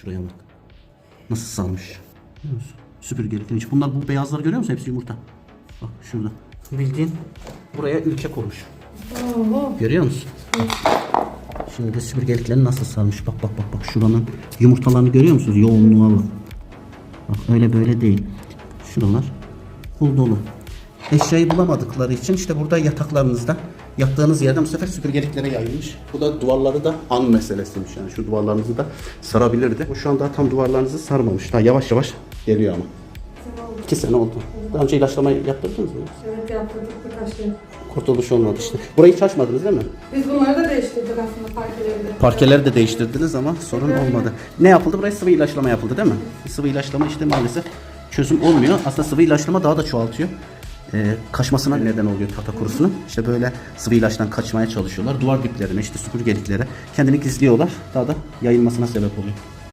şuraya bak. Nasıl salmış. Görüyor musun? Süpürgeliklerin içi. Bunlar bu beyazları görüyor musun? Hepsi yumurta. Bak şurada. Bildiğin buraya ülke kurmuş. Görüyor musun? Şimdi de süpürgeliklerini nasıl sarmış. Bak bak bak bak şuranın yumurtalarını görüyor musunuz? Yoğunluğa bak. Bak öyle böyle değil. Şuralar full dolu. Eşyayı bulamadıkları için işte burada yataklarınızda yattığınız yerden bu sefer süpürgeliklere yayılmış. Bu da duvarları da an meselesiymiş yani. Şu duvarlarınızı da sarabilirdi. Bu şu an daha tam duvarlarınızı sarmamış. Daha yavaş yavaş geliyor ama. İki sene oldu. Daha önce ilaçlama yaptırdınız mı? Evet yaptırdık birkaç şey. Kurtuluş olmadı işte. Burayı hiç açmadınız değil mi? Biz bunları da değiştirdik aslında parkeleri Parkeleri de değiştirdiniz ama sorun olmadı. Ne yapıldı? Buraya sıvı ilaçlama yapıldı değil mi? Sıvı ilaçlama işte maalesef çözüm olmuyor. Aslında sıvı ilaçlama daha da çoğaltıyor. Ee, kaçmasına neden oluyor tahta kurusunun. İşte böyle sıvı ilaçtan kaçmaya çalışıyorlar. Duvar diplerine, işte süpürgeliklere kendini gizliyorlar. Daha da yayılmasına sebep oluyor.